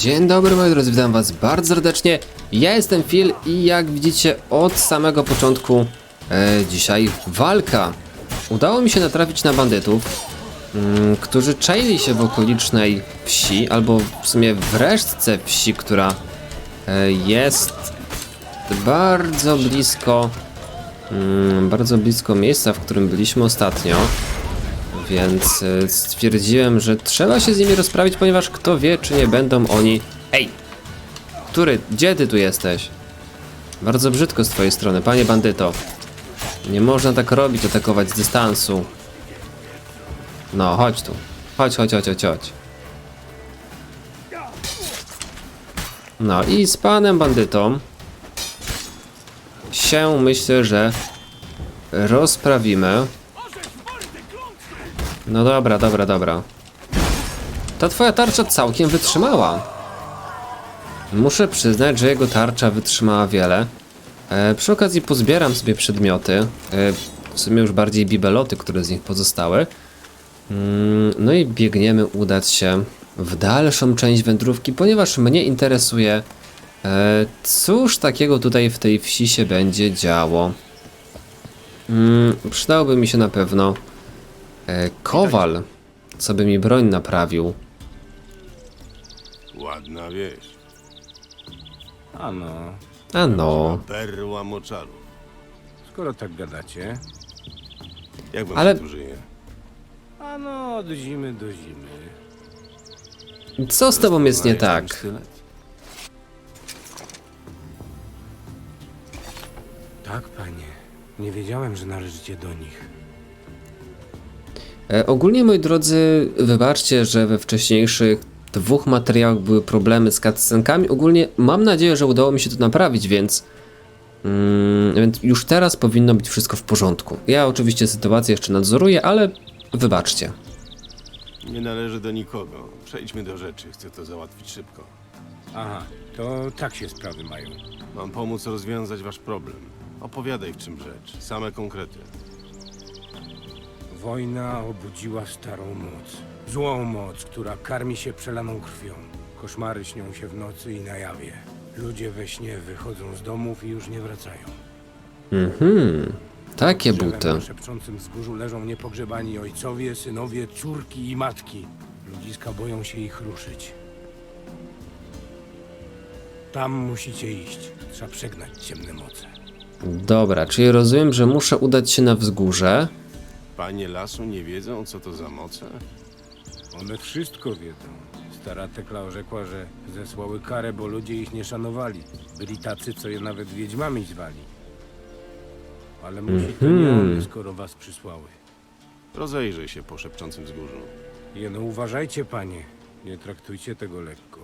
Dzień dobry moi drodzy, witam was bardzo serdecznie. Ja jestem Phil i jak widzicie od samego początku e, dzisiaj walka. Udało mi się natrafić na bandytów, mm, którzy czaili się w okolicznej wsi, albo w sumie w resztce wsi, która e, jest bardzo blisko, mm, bardzo blisko miejsca, w którym byliśmy ostatnio. Więc e, stwierdziłem, że trzeba się z nimi rozprawić, ponieważ kto wie, czy nie będą oni. Ej! Który? Gdzie ty tu jesteś? Bardzo brzydko z twojej strony, panie bandyto. Nie można tak robić, atakować z dystansu. No, chodź tu. Chodź, chodź, chodź, chodź, chodź. No i z panem bandytą się myślę, że rozprawimy. No dobra, dobra, dobra. Ta twoja tarcza całkiem wytrzymała. Muszę przyznać, że jego tarcza wytrzymała wiele. E, przy okazji pozbieram sobie przedmioty. E, w sumie już bardziej bibeloty, które z nich pozostały. Mm, no i biegniemy udać się w dalszą część wędrówki, ponieważ mnie interesuje, e, cóż takiego tutaj w tej wsi się będzie działo. Mm, mi się na pewno E, kowal, co by mi broń naprawił. Ładna wieś. Ano, A no, Perła moczalu. skoro tak gadacie. Jak wam Ale- się tu żyje? Ano, od zimy do zimy. co z tobą jest nie tak? sztylet? Tak, panie. Nie wiedziałem, że należycie do nich. E, ogólnie, moi drodzy, wybaczcie, że we wcześniejszych dwóch materiałach były problemy z cutscenkami. Ogólnie mam nadzieję, że udało mi się to naprawić, więc, mm, więc już teraz powinno być wszystko w porządku. Ja oczywiście sytuację jeszcze nadzoruję, ale wybaczcie. Nie należy do nikogo. Przejdźmy do rzeczy. Chcę to załatwić szybko. Aha, to tak się sprawy mają. Mam pomóc rozwiązać wasz problem. Opowiadaj w czym rzecz. Same konkrety. Wojna obudziła starą moc. Złą moc, która karmi się przelaną krwią. Koszmary śnią się w nocy i na jawie. Ludzie we śnie wychodzą z domów i już nie wracają. Mhm, takie Drzewem buty. Na szepczącym wzgórzu leżą niepogrzebani ojcowie, synowie, córki i matki. Ludziska boją się ich ruszyć. Tam musicie iść. Trzeba przegnać ciemne moce. Dobra, czyli rozumiem, że muszę udać się na wzgórze. Panie lasu nie wiedzą, co to za moce? One wszystko wiedzą. Stara Tekla orzekła, że zesłały karę, bo ludzie ich nie szanowali. Byli tacy, co je nawet wiedźmami zwali. Ale musi to nie one, skoro was przysłały. Rozejrzyj się po szepczącym wzgórzu. Jeno, uważajcie, panie. Nie traktujcie tego lekko.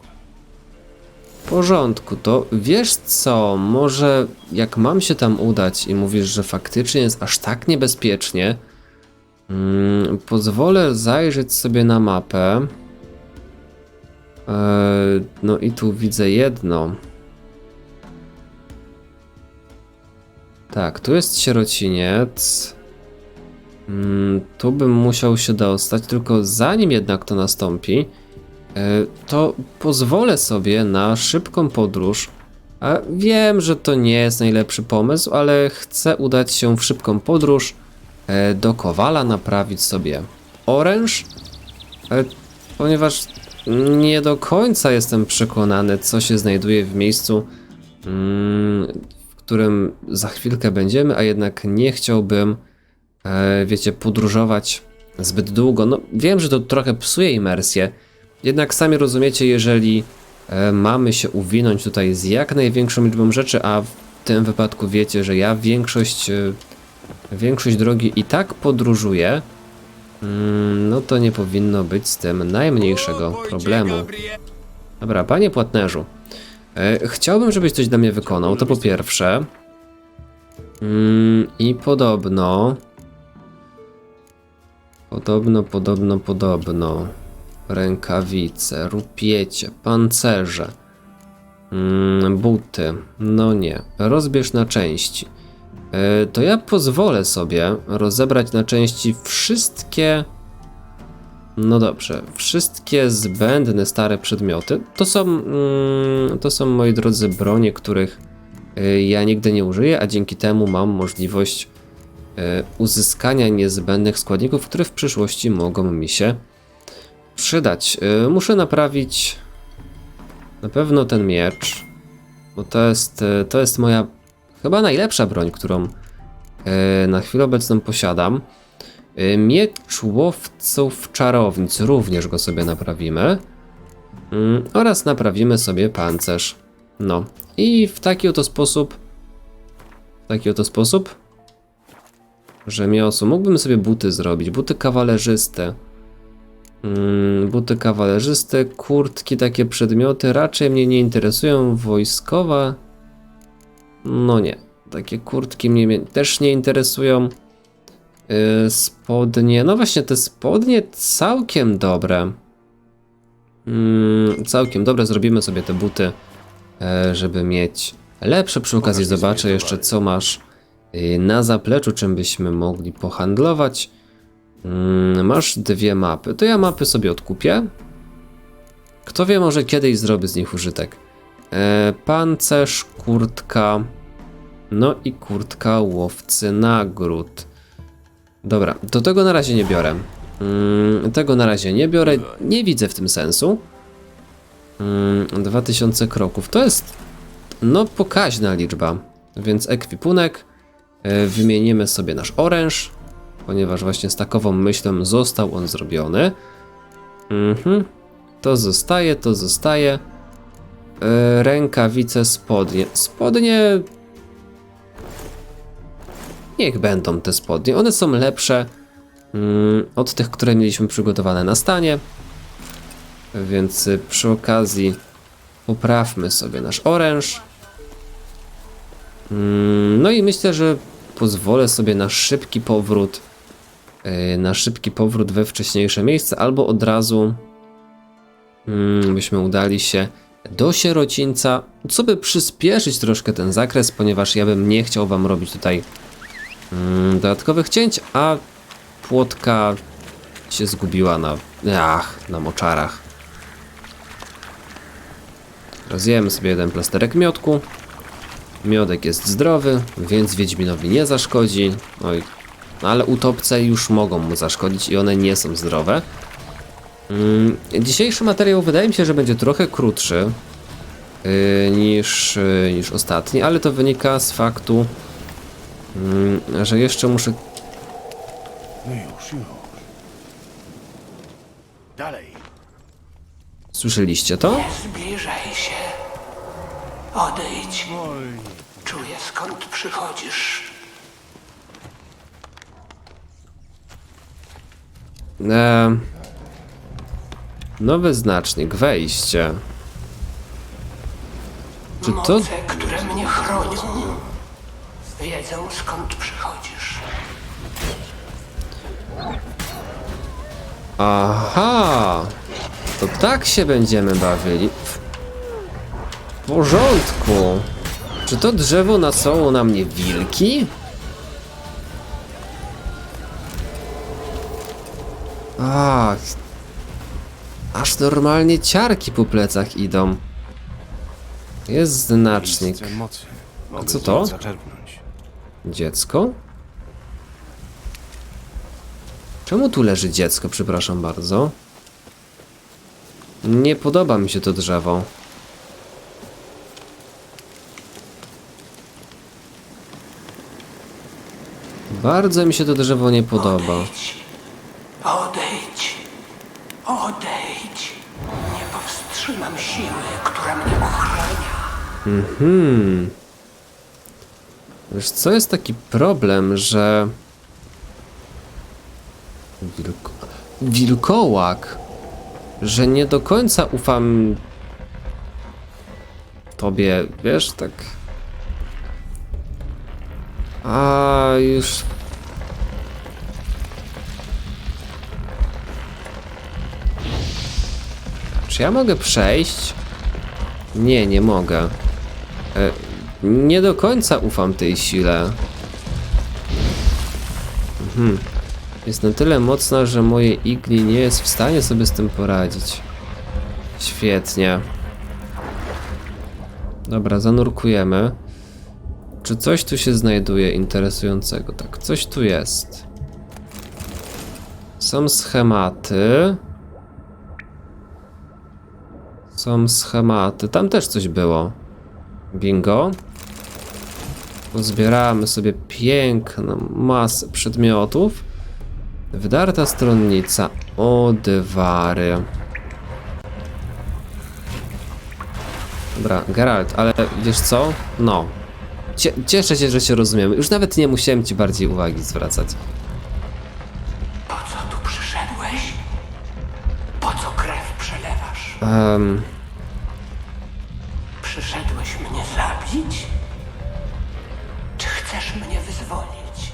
W porządku, to wiesz co, może jak mam się tam udać i mówisz, że faktycznie jest aż tak niebezpiecznie, mm, pozwolę zajrzeć sobie na mapę. E, no i tu widzę jedno. Tak, tu jest sierociniec. Mm, tu bym musiał się dostać, tylko zanim jednak to nastąpi, E, to pozwolę sobie na szybką podróż. A wiem, że to nie jest najlepszy pomysł, ale chcę udać się w szybką podróż e, do Kowala, naprawić sobie oręż, e, ponieważ nie do końca jestem przekonany, co się znajduje w miejscu, mm, w którym za chwilkę będziemy, a jednak nie chciałbym, e, wiecie, podróżować zbyt długo. No, wiem, że to trochę psuje imersję, jednak sami rozumiecie, jeżeli e, mamy się uwinąć tutaj z jak największą liczbą rzeczy, a w tym wypadku wiecie, że ja większość, e, większość drogi i tak podróżuję, mm, no to nie powinno być z tym najmniejszego problemu. Dobra, panie płatnerzu, e, chciałbym, żebyś coś dla mnie wykonał, to po pierwsze. Mm, I podobno... Podobno, podobno, podobno. Rękawice, rupiecie, pancerze, mm, buty. No nie, rozbierz na części. E, to ja pozwolę sobie rozebrać na części wszystkie No dobrze, wszystkie zbędne stare przedmioty to są, mm, to są moi drodzy bronie, których y, ja nigdy nie użyję, a dzięki temu mam możliwość y, uzyskania niezbędnych składników, które w przyszłości mogą mi się przydać. Muszę naprawić na pewno ten miecz, bo to jest, to jest moja chyba najlepsza broń, którą y, na chwilę obecną posiadam. Y, Miecz łowców czarownic, również go sobie naprawimy. Mm, Oraz naprawimy sobie pancerz. No i w taki oto sposób, w taki oto sposób, rzemiosło, mógłbym sobie buty zrobić, buty kawalerzyste. Mm, Buty kawalerzyste, kurtki, takie przedmioty raczej mnie nie interesują. Wojskowa, no nie. Takie kurtki mnie też nie interesują. Yy, spodnie. No właśnie, te spodnie całkiem dobre. Mm, całkiem dobre. Zrobimy sobie te buty, e, żeby mieć lepsze. Przy okazji zobaczę jeszcze, co masz yy, na zapleczu, czym byśmy mogli pohandlować. Mm, masz dwie mapy. To ja mapy sobie odkupię. Kto wie, może kiedyś zrobię z nich użytek. E, pancerz, kurtka. No i kurtka łowcy nagród. Dobra, to tego na razie nie biorę. Mm, tego na razie nie biorę. Nie widzę w tym sensu. Mm, 2000 kroków. To jest no pokaźna liczba. Więc ekwipunek. E, wymienimy sobie nasz oręż, ponieważ właśnie z takową myślą został on zrobiony. Mhm. To zostaje, to zostaje. E, rękawice, spodnie. Spodnie Niech będą te spodnie. One są lepsze mm, od tych, które mieliśmy przygotowane na stanie. Więc y, przy okazji poprawmy sobie nasz oręż. Mm, no i myślę, że pozwolę sobie na szybki powrót y, na szybki powrót we wcześniejsze miejsce, albo od razu mm, byśmy udali się do sierocińca, co by przyspieszyć troszkę ten zakres, ponieważ ja bym nie chciał wam robić tutaj mm, dodatkowych cięć, a płotka się zgubiła na, ach, na moczarach. Rozjemy sobie jeden plasterek miodku. Miodek jest zdrowy, więc Wiedźminowi nie zaszkodzi. Oj, ale utopce już mogą mu zaszkodzić i one nie są zdrowe. Mm, dzisiejszy materiał wydaje mi się, że będzie trochę krótszy yy, niż, yy, niż ostatni, ale to wynika z faktu, mm, że jeszcze muszę No już, już. Dalej. Słyszeliście to? Nie zbliżaj się. Odejdź. Czuję skąd przychodzisz. E, nowy znacznik, wejście. Czy to... Moce, które mnie chronią, wiedzą skąd przychodzisz. Aha! To tak się będziemy bawili. W porządku. Czy to drzewo nacało na mnie wilki? Ach. Aż normalnie ciarki po plecach idą. Jest znacznik. Miejsce mocy. Mogę co to? zaczerpnąć. Dziecko? Czemu tu leży dziecko, przepraszam bardzo? Nie podoba mi się to drzewo. Bardzo mi się to drzewo nie podoba. Odejdź. Hmm. Wiesz, co jest taki problem, że... Wilko... Wilkołak, że nie do końca ufam tobie, wiesz, tak... A już... Czy ja mogę przejść? Nie, nie mogę. E, nie do końca ufam tej sile. Mhm. jest na tyle mocna, że moje igli nie jest w stanie sobie z tym poradzić. Świetnie. Dobra, zanurkujemy. Czy coś tu się znajduje interesującego? Tak, coś tu jest. Są schematy. Są schematy. Tam też coś było. Bingo. Pozbieramy sobie piękną masę przedmiotów. Wydarta stronnica. O, dywary. Dobra, Geralt, ale wiesz co? No. Cie cieszę się, że się rozumiemy. Już nawet nie musiałem ci bardziej uwagi zwracać. Po co tu przyszedłeś? Po co krew przelewasz? Um, zabić? Czy chcesz mnie wyzwolić?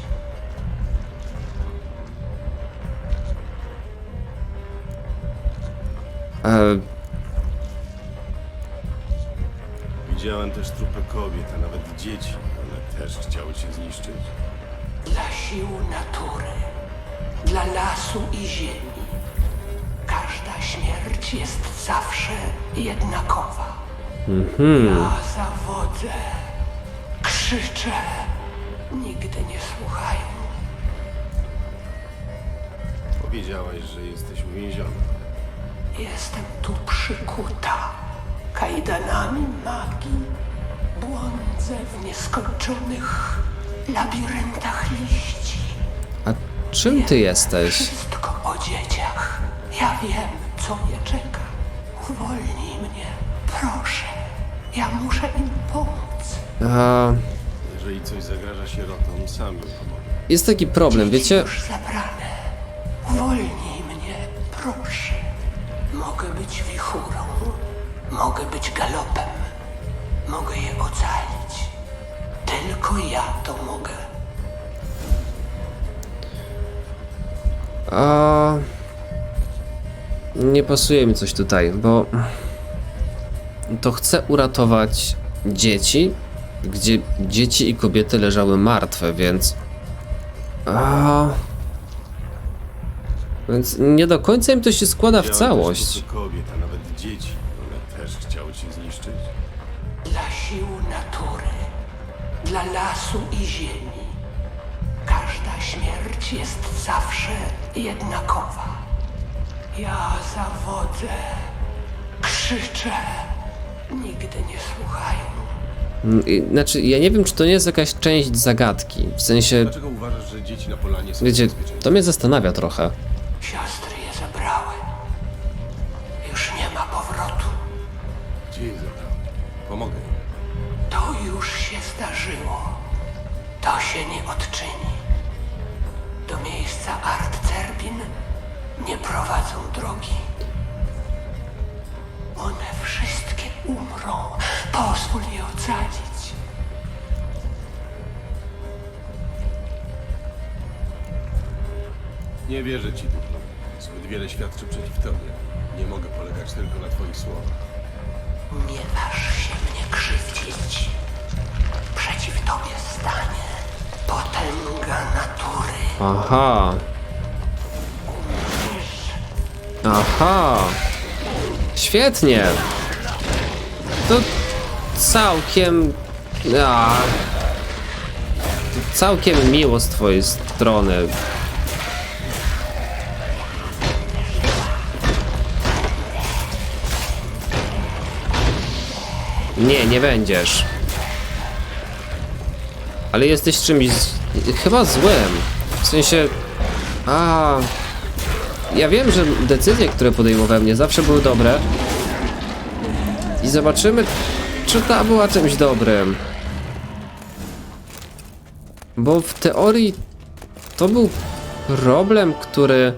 e, Widziałem też trupy kobiet, a nawet dzieci. One też chciały cię zniszczyć. Dla sił natury, dla lasu i ziemi. Każda śmierć jest zawsze jednakowa. Ja zawodzę, krzyczę, nigdy nie słuchają. Powiedziałaś, że jesteś uwięziona. Jestem tu przykuta kajdanami magii. Błądzę w nieskończonych labiryntach liści. a czym ty jesteś? Wszystko o dzieciach. Ja wiem, co mnie czeka. Uwolnij. Ja muszę im pomóc. A, Jeżeli coś zagraża sierotom, sam im pomogę. jest taki problem, Dzieci wiecie? już zabrane. Uwolnij mnie, proszę. Mogę być wichurą. Mogę być galopem. Mogę je ocalić. Tylko ja to mogę. A... Nie pasuje mi coś tutaj, bo to chcę uratować dzieci, gdzie dzieci i kobiety leżały martwe, więc. A... Więc nie do końca im to się składa w całość. Kobiet, a nawet dzieci. One też chciały cię zniszczyć. Dla sił natury, dla lasu i ziemi. Każda śmierć jest zawsze jednakowa. Ja zawodzę, krzyczę, nigdy nie słuchają. Mm, i- Znaczy, ja nie wiem, czy to nie jest jakaś część zagadki. W sensie, Dlaczego uważasz, że dzieci na polanie są wiecie, bezpieczne? to mnie zastanawia trochę. Siostry Nie wierzę ci, Duplo. Zbyt wiele świadczy przeciw tobie. Nie mogę polegać tylko na twoich słowach. Nie dasz się mnie krzywdzić. Przeciw tobie stanie potęga natury. Aha. Aha. Świetnie. To całkiem. A. To całkiem miło z twojej strony. Nie, nie będziesz. Ale jesteś czymś z... chyba złym. W sensie. A. Ja wiem, że decyzje, które podejmowałem nie zawsze były dobre. I zobaczymy, czy ta była czymś dobrym. Bo w teorii to był problem, który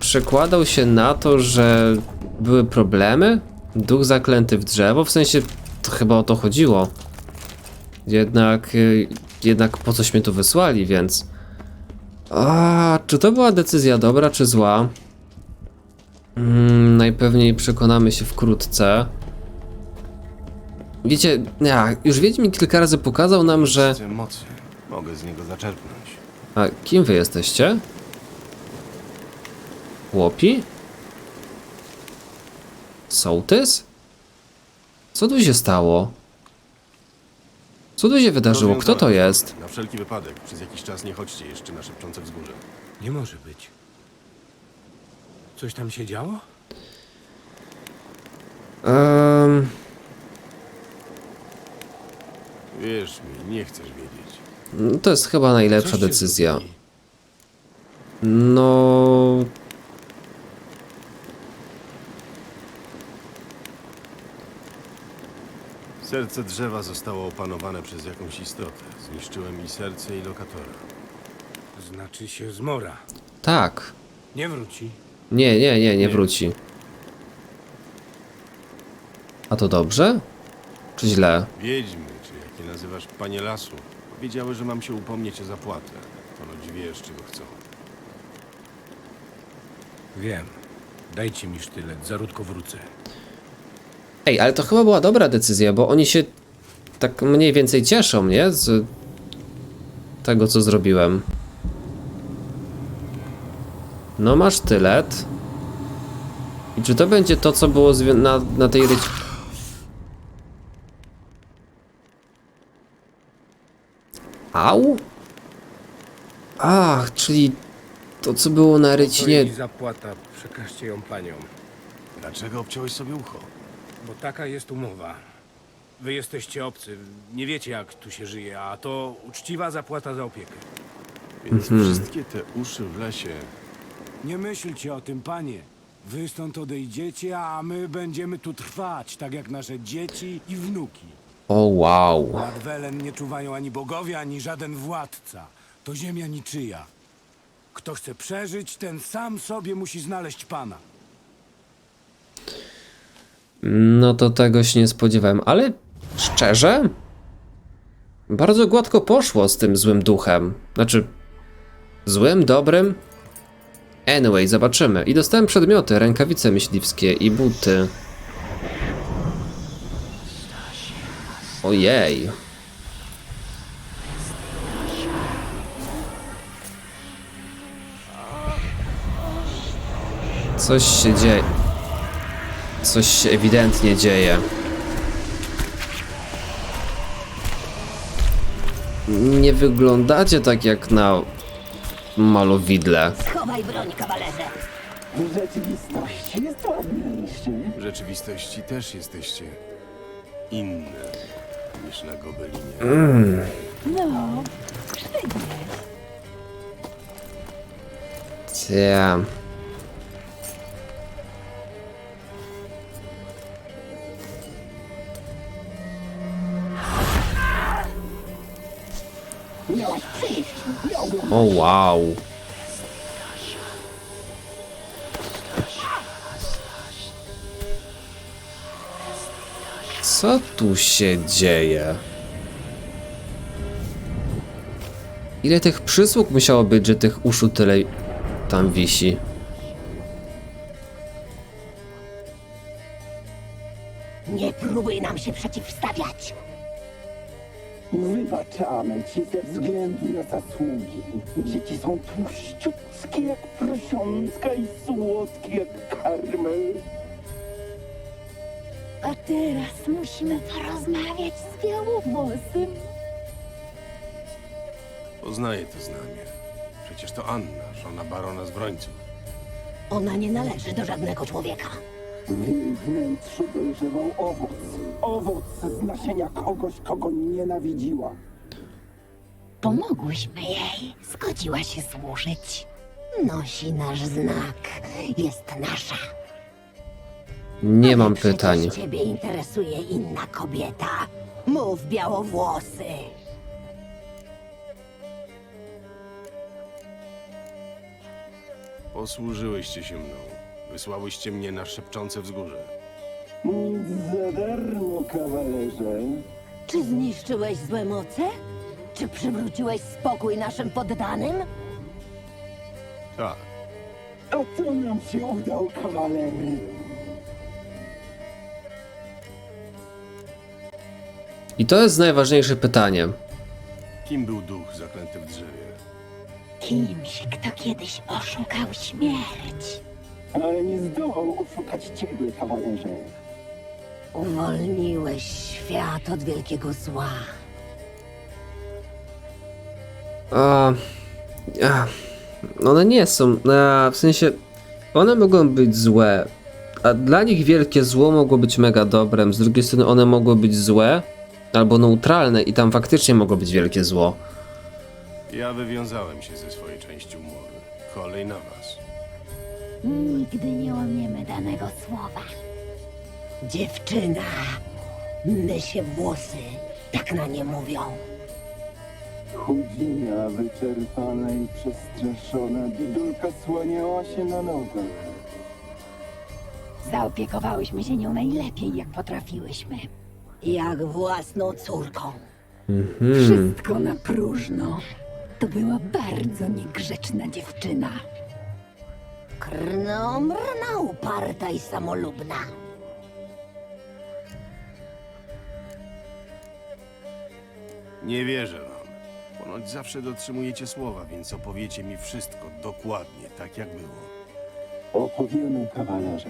przekładał się na to, że były problemy. Duch zaklęty w drzewo, w sensie to chyba o to chodziło. Jednak, y, jednak po coś mnie tu wysłali, więc. A, czy to była decyzja dobra, czy zła? Mm, najpewniej przekonamy się wkrótce. Wiecie, ja, już Wiedźmin kilka razy pokazał nam, że... Mocy. Mogę z niego zaczerpnąć. A kim wy jesteście? Łopi? Sołtys? Co tu się stało? Co tu się wydarzyło? Kto to jest? Na wszelki wypadek, przez jakiś czas nie chodźcie jeszcze na szepczące wzgórze. Nie może być. Coś tam się działo? Um, Wierz mi, nie chcesz wiedzieć. to jest chyba najlepsza decyzja. zrobili? No. Serce drzewa zostało opanowane przez jakąś istotę. Zniszczyłem i serce, i lokatora. Znaczy się zmora. Tak. Nie wróci. Nie, nie, nie, nie Nie. wróci. A to dobrze? Czy źle? Wiedźmy, czy jak je nazywasz, panie lasu, powiedziały, że mam się upomnieć o zapłatę. Ponoć wiesz, czego chcą. Wiem. Dajcie mi sztylet, zarudko wrócę. Ej, ale to chyba była dobra decyzja, bo oni się tak mniej więcej cieszą, nie? Z tego, co zrobiłem. No, masz tylet. I czy to będzie to, co było na, na tej ryci... Au? Ach, czyli to, co było na rycinie... zapłata. Przekażcie ją paniom. Dlaczego obciąłeś sobie ucho? Bo taka jest umowa. Wy jesteście obcy, nie wiecie jak tu się żyje, a to uczciwa zapłata za opiekę. Więc wszystkie te uszy w lesie... Nie myślcie o tym, panie. Wy stąd odejdziecie, a my będziemy tu trwać, tak jak nasze dzieci i wnuki. O, wow. Nad Welen nie czuwają ani bogowie, ani żaden władca. To ziemia niczyja. Kto chce przeżyć, ten sam sobie musi znaleźć pana. No to tego się nie spodziewałem, ale szczerze? Bardzo gładko poszło z tym złym duchem. Znaczy, złym, dobrym? Anyway, zobaczymy. I dostałem przedmioty, rękawice myśliwskie i buty. Ojej. Coś się dzieje. Coś się ewidentnie dzieje. Nie wyglądacie tak jak na malowidle. Schowaj broń, kawalerze. W rzeczywistości jest ładniejszy. W rzeczywistości też jesteście inne niż na gobelinie. No, sztywnie. Cia. O wow. Co tu się dzieje? Ile tych przysług musiało być, że tych uszu tyle tam wisi? Są tłuściutkie jak prosiątka i słodkie jak karmel. A teraz musimy porozmawiać z białowłosym. Poznaję to znamie. Przecież to Anna, żona barona z Brońców. Ona nie należy do żadnego człowieka. W jej wnętrzu dojrzewał owoc. Owoc z nasienia kogoś, kogo nienawidziła. Pomogłyśmy jej. Zgodziła się służyć. Nosi nasz znak. Jest nasza. Nie mam Przecież pytań. ciebie interesuje inna kobieta. Mów białowłosy. Posłużyłyście się mną. Wysłałyście mnie na szepczące wzgórze. Nic za darmo, kawalerze. Czy zniszczyłeś złe moce? Czy przywróciłeś spokój naszym poddanym? Tak, A to nam się udał, kawalery. I to jest najważniejsze pytanie. kim był duch zaklęty w drzewie? Kimś, kto kiedyś oszukał śmierć. ale nie zdołał oszukać ciebie, kawalerze. Uwolniłeś świat od wielkiego zła. A, a, one nie są, a, w sensie, one mogą być złe, a dla nich wielkie zło mogło być mega dobrem, z drugiej strony one mogły być złe, albo neutralne i tam faktycznie mogło być wielkie zło. Ja wywiązałem się ze swojej części umowy. Kolej na was. Nigdy nie łamiemy danego słowa. Dziewczyna, mysie włosy, tak na nie mówią. Chudzina wyczerpana i przestraszona, bidulka słaniała się na nogach. Zaopiekowałyśmy się nią najlepiej, jak potrafiłyśmy. Jak własną córką. Wszystko na próżno. To była bardzo niegrzeczna dziewczyna. Krnomrna, uparta i samolubna. Nie wierzę. Ponoć zawsze dotrzymujecie słowa, więc opowiecie mi wszystko dokładnie, tak jak było. Opowiemy, kawalerze.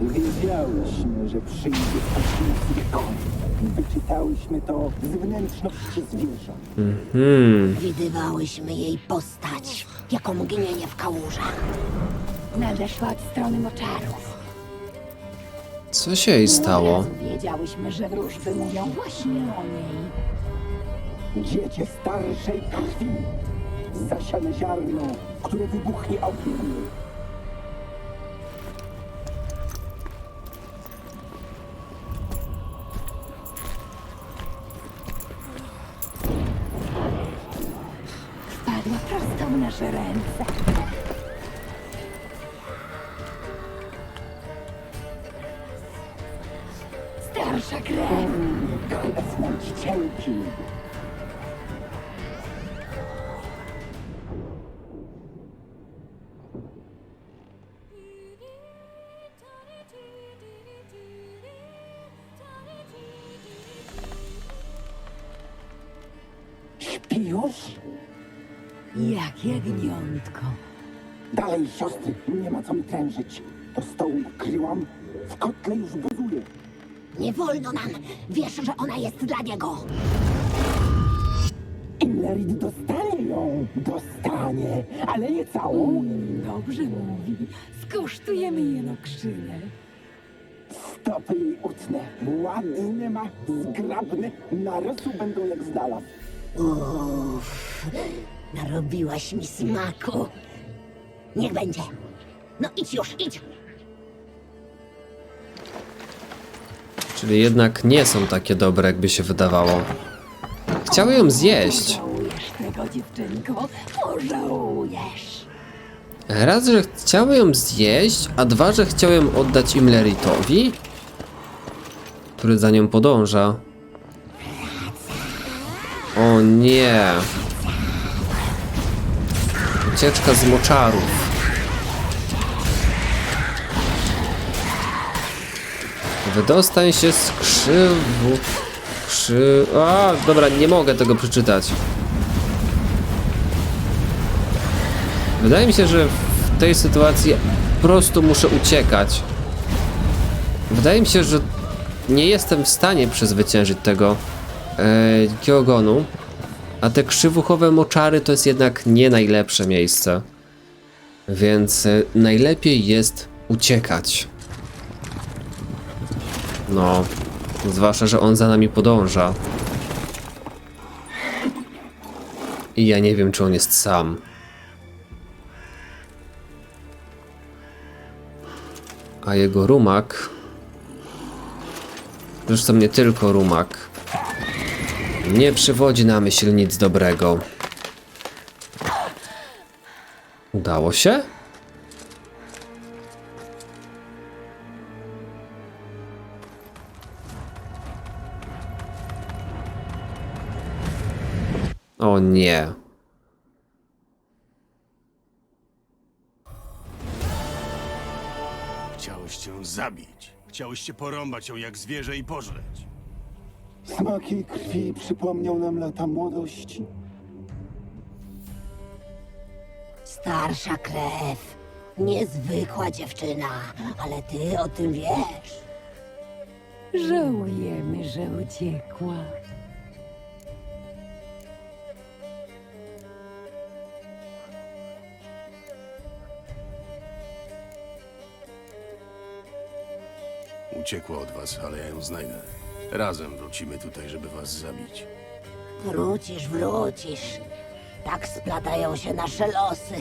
Wiedziałyśmy, że przyjdzie szczęśliwy koniec. Wyczytałyśmy to z wnętrzności zwierząt. Hmm, Widywałyśmy jej postać, jako mgnienie w kałużach. Nadeszła od strony moczarów. Co się jej stało? Wiedziałyśmy, że wróżby mówią właśnie o niej. Dziecię starszej krwi. Zasiane ziarno, które wybuchnie ogniem. Już? Jak jagniątko. Dalej, siostry, nie ma co mi trężyć. Do stołu nakryłam, w kotle już gotuje. Nie wolno nam. Wiesz, że ona jest dla niego. Imlerid dostanie ją, dostanie, ale nie całą. Dobrze mówi. Skosztujemy jenokrzynę. Stopy jej utnę, ładny ma, zgrabny, na rosół będą jak znalazł. Uff, narobiłaś mi smaku. Niech będzie. No idź już, idź. Czyli jednak nie są takie dobre, jakby się wydawało. Chciały ją zjeść. Pożałujesz tego, dziewczynko. Pożałujesz. Raz, że chciały ją zjeść, a dwa, że chciały ją oddać Imleritowi, który za nią podąża. O nie. Ucieczka z moczarów. Wydostań się z krzywu. Krzy... A, dobra, nie mogę tego przeczytać. Wydaje mi się, że w tej sytuacji po prostu muszę uciekać. Wydaje mi się, że nie jestem w stanie przezwyciężyć tego e, dzikiego ogonu. A te krzywuchowe moczary to jest jednak nie najlepsze miejsce. Więc e, najlepiej jest uciekać. No, zwłaszcza, że on za nami podąża. I ja nie wiem, czy on jest sam. A jego rumak. Zresztą nie tylko rumak. Nie przywodzi na myśl nic dobrego. Udało się? O nie. Chciałeś ją zabić. Chciałeś porąbać ją jak zwierzę i pożreć. Smak jej krwi przypomniał nam lata młodości. Starsza krew. Niezwykła dziewczyna, ale ty o tym wiesz. Żałujemy, że uciekła. Uciekła od was, ale ja ją znajdę. Razem wrócimy tutaj, żeby was zabić. Wrócisz, wrócisz. Tak splatają się nasze losy.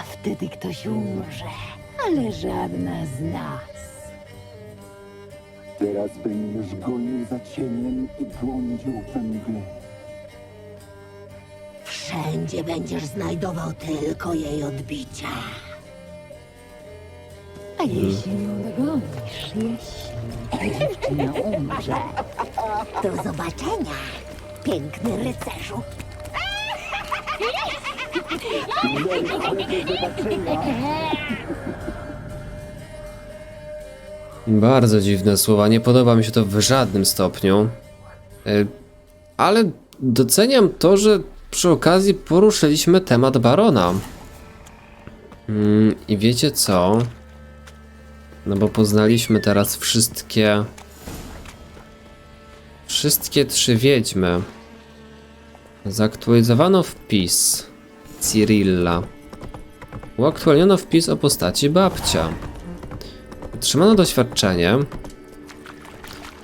A wtedy ktoś umrze, ale żadna z nas. Teraz będziesz gonił za cieniem i błądził we mgle. Wszędzie będziesz znajdował tylko jej odbicia. A jeśli ją dogonisz, jeśli dziewczyna umrze, do zobaczenia, piękny rycerzu. Bardzo dziwne słowa, nie podoba mi się to w żadnym stopniu. E, Ale doceniam to, że przy okazji poruszyliśmy temat barona. Mm, I wiecie co? No bo poznaliśmy teraz wszystkie. Wszystkie trzy wiedźmy. Zaktualizowano wpis Cyrilla. Uaktualniono wpis o postaci babcia. Otrzymano doświadczenie.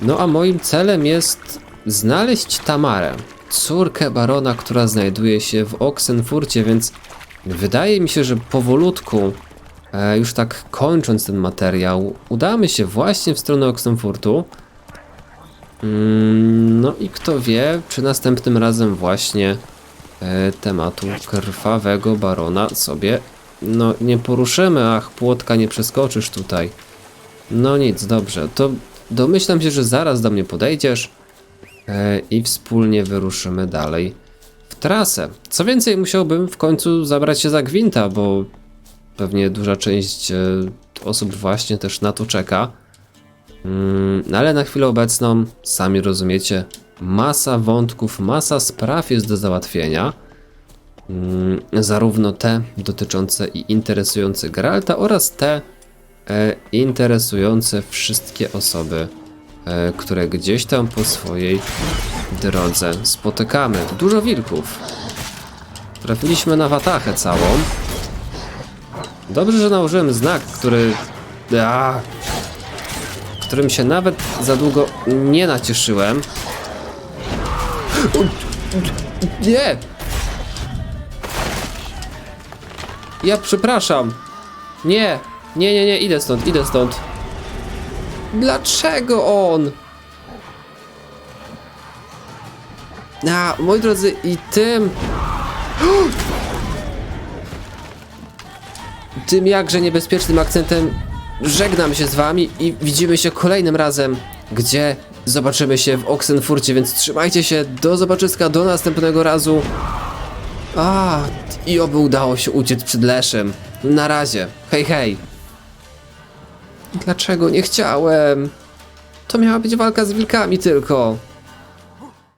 No a moim celem jest znaleźć Tamarę, córkę barona, która znajduje się w Oxenfurcie, więc wydaje mi się, że powolutku, już tak kończąc ten materiał, udamy się właśnie w stronę Oxenfurtu. Mm, no i kto wie, czy następnym razem właśnie e, tematu krwawego barona sobie no nie poruszymy, ach płotka nie przeskoczysz tutaj. No nic, dobrze. To domyślam się, że zaraz do mnie podejdziesz e, i wspólnie wyruszymy dalej w trasę. Co więcej, musiałbym w końcu zabrać się za gwinta, bo pewnie duża część e, osób właśnie też na to czeka. Mm, no ale na chwilę obecną, sami rozumiecie, masa wątków, masa spraw jest do załatwienia. Mm, zarówno te dotyczące i interesujące Geralta oraz te e, interesujące wszystkie osoby, e, które gdzieś tam po swojej drodze spotykamy. Dużo wilków. Trafiliśmy na watachę całą. Dobrze, że nałożyłem znak, który... A, którym się nawet za długo nie nacieszyłem. Nie! Ja przepraszam. Nie, nie, nie, nie, idę stąd, idę stąd. Dlaczego on? A, moi drodzy, i tym. Tym jakże niebezpiecznym akcentem żegnam się z wami i widzimy się kolejnym razem, gdzie zobaczymy się w Oxenfurcie, więc trzymajcie się, do zobaczyska, do następnego razu. A, i oby udało się uciec przed Leszem. Na razie. Hej, hej. Dlaczego nie chciałem? To miała być walka z wilkami tylko.